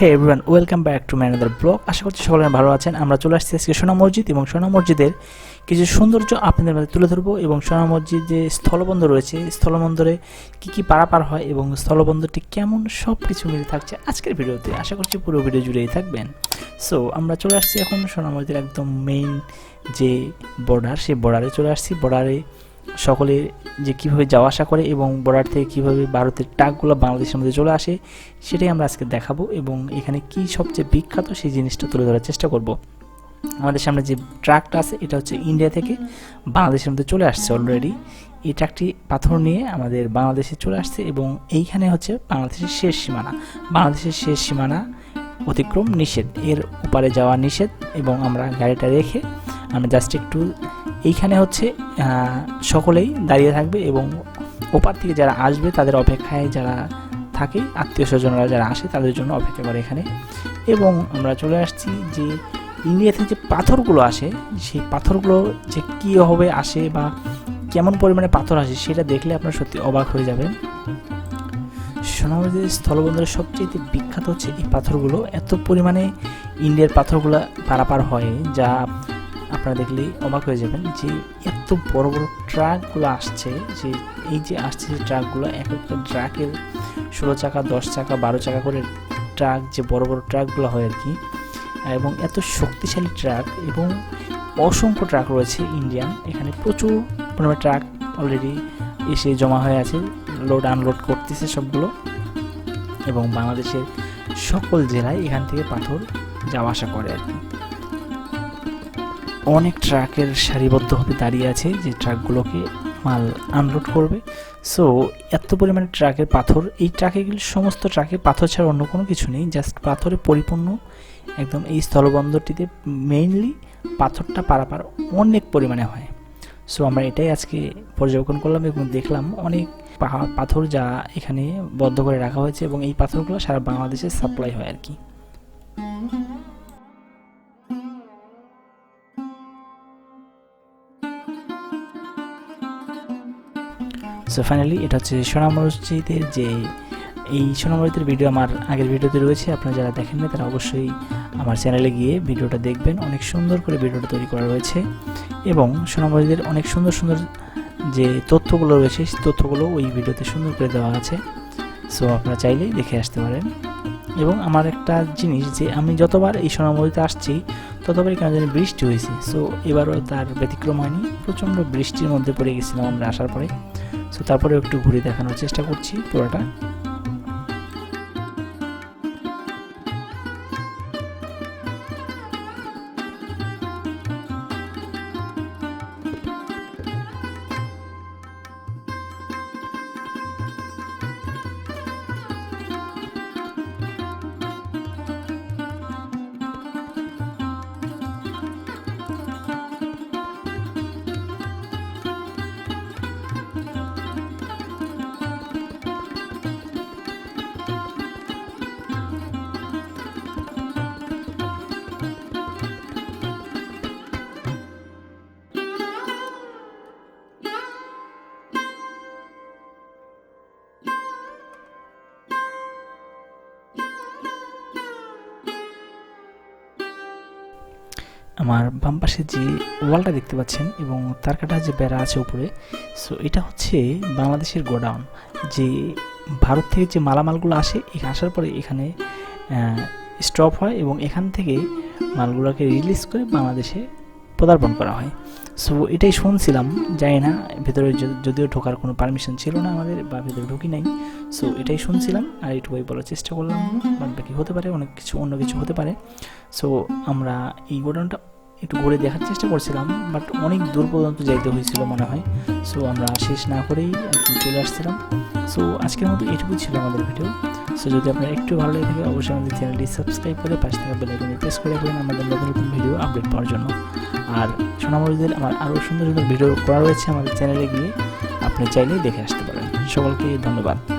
Hey everyone welcome back to another vlog আশা করছি সকলে ভালো আছেন। আমরা চলে আসছি আজকে সোনা মসজিদ এবং সোনা মসজিদের কিছু সৌন্দর্য আপনাদের মাঝে তুলে ধরবো এবং সোনা মসজিদ যে স্থলবন্দর রয়েছে। স্থলবন্দরে কী কী পারাপার হয় এবং স্থলবন্দরটি কেমন সব কিছু মিলে থাকছে আজকের ভিডিওতে। আশা করছি পুরো ভিডিও জুড়েই থাকবেন। সো আমরা চলে আসছি এখন সোনা মসজিদের একদম মেইন যে বর্ডার সেই বর্ডারে চলে আসছি। বর্ডারে সকলে যে কীভাবে যাওয়া আসা করে এবং বর্ডার থেকে কীভাবে ভারতের ট্রাকগুলো বাংলাদেশের মধ্যে চলে আসে, সেটাই আমরা আজকে দেখাবো এবং এখানে কি সবচেয়ে বিখ্যাত সেই জিনিসটা তুলে ধরার চেষ্টা করব। আমাদের সামনে যে ট্রাকটা আছে, এটা হচ্ছে ইন্ডিয়া থেকে বাংলাদেশের মধ্যে চলে আসছে অলরেডি এই ট্রাকটি পাথর নিয়ে আমাদের বাংলাদেশে চলে আসছে এবং এইখানে হচ্ছে বাংলাদেশের শেষ সীমানা। বাংলাদেশের শেষ সীমানা অতিক্রম নিষেধ। এর ওপারে যাওয়া নিষেধ এবং আমরা গাড়িটা রেখে আমরা জাস্ট একটু এইখানে হচ্ছে সকলেই দাঁড়িয়ে থাকবে এবং ওপার থেকে যারা আসবে তাদের অপেক্ষায় যারা থাকে, আত্মীয় স্বজনরা যারা আসে তাদের জন্য অপেক্ষা করে এখানে। এবং আমরা চলে আসছি যে ইন্ডিয়াতে যে পাথরগুলো আসে, সেই পাথরগুলো যে কীভাবে আসে বা কেমন পরিমাণে পাথর আসে সেটা দেখলে আপনারা সত্যি অবাক হয়ে যাবেন। সোনামুড়ির স্থলবন্দরের সবচেয়ে বিখ্যাত হচ্ছে এই পাথরগুলো। এত পরিমাণে ইন্ডিয়ার পাথরগুলো পারাপার হয়, যা আপনারা দেখলেই অবাক হয়ে যাবেন যে এত বড় বড় ট্রাকগুলো আসছে যে এই যে আসছে যে ট্রাকগুলো, এক একটা ট্রাকের ষোলো চাকা, দশ চাকা, বারো চাকা করে ট্রাক, যে বড় বড় ট্রাকগুলো হয় আর কি, এবং এত শক্তিশালী ট্রাক এবং অসংখ্য ট্রাক রয়েছে ইন্ডিয়ান। এখানে প্রচুর পরিমাণে ট্রাক অলরেডি এসে জমা হয়ে আছে লোড আনলোড করতেছে সবগুলো, এবং বাংলাদেশের সকল জেলায় এখান থেকে পাথর যাওয়া আসা করে আর কি। অনেক ট্রাকের সারিবদ্ধভাবে দাঁড়িয়ে আছে যে ট্রাকগুলোকে মাল আনলোড করবে। সো এত পরিমাণে ট্রাকের পাথর, এই ট্রাকেগুলি সমস্ত ট্রাকে পাথর ছাড়া অন্য কোনো কিছু নেই জাস্ট পাথরে পরিপূর্ণ একদম এই স্থলবন্দরটিতে মেইনলি পাথরটা পারাপার অনেক পরিমাণে হয়। সো আমরা এটাই আজকে পর্যবেক্ষণ করলাম এবং দেখলাম অনেক পাথর যা এখানে বদ্ধ করে রাখা হয়েছে এবং এই পাথরগুলো সারা বাংলাদেশে সাপ্লাই হয় আর কি। সো ফাইনালি এটা হচ্ছে সোনা মসজিদের যে এই সোনা মসজিদের ভিডিও আমার আগের ভিডিওতে রয়েছে। আপনারা যারা দেখেননি তারা অবশ্যই আমার চ্যানেলে গিয়ে ভিডিওটা দেখবেন। অনেক সুন্দর করে ভিডিওটা তৈরি করা রয়েছে এবং সোনা মসজিদের অনেক সুন্দর সুন্দর যে তথ্যগুলো রয়েছে, সেই তথ্যগুলো ওই ভিডিওতে সুন্দর করে দেওয়া আছে। সো আপনারা চাইলেই দেখে আসতে পারেন। এবং আমার একটা জিনিস যে আমি যতবার এই সোনা মসজিদে আসছি, ততবারই কেন জানি বৃষ্টি হয়েছে। সো এবারও তার ব্যতিক্রম হয়নি। প্রচণ্ড বৃষ্টির মধ্যে পড়ে গেছিলাম আমরা আসার পরে। তারপরে একটু ঘুরে দেখানোর চেষ্টা করছি পুরোটা। আমার বাম পাশে যে ওয়ালটা দেখতে পাচ্ছেন এবং তার কাটা যে বেড়া আছে উপরে সো এটা হচ্ছে বাংলাদেশের গোডাউন। যে ভারত থেকে যে মালামালগুলো আসে এখানে আসার পরে এখানে স্টপ হয় এবং এখান থেকে মালগুলোকে রিলিজ করে বাংলাদেশে পদার্পণ করা হয়। সো এটাই শুনছিলাম, জানি না, ভেতরে যদিও ঢোকার কোনো পারমিশন ছিল না আমাদের বা ভেতরে ঢুকি নাই। সো এটাই শুনছিলাম, আর এটুকুই বলার চেষ্টা করলাম, বাদ বাকি হতে পারে, অনেক কিছু, অন্য কিছু হতে পারে। সো আমরা এই গোডাউনটা একটু ঘুরে দেখার চেষ্টা করছিলাম, বাট অনেক দূর পর্যন্ত যাইতে হয়েছিল মনে হয়। সো আমরা শেষ না করেই চলে আসছিলাম। সো আজকের মতো এটুকুই ছিল আমাদের ভিডিও। সো যদি আপনার একটু ভালো লেগে থাকে, অবশ্যই আমাদের চ্যানেলটি সাবস্ক্রাইব করে পাশে থাকা বেল আইকনে প্রেস করে রাখবেন আমাদের নতুন নতুন ভিডিও আপডেট পাওয়ার জন্য। আর সোনামরিদের আমার আরও সুন্দর সুন্দর ভিডিও করা রয়েছে আমাদের চ্যানেলে গিয়ে। আপনি চাইলেই দেখে আসতে পারেন। সকলকে ধন্যবাদ।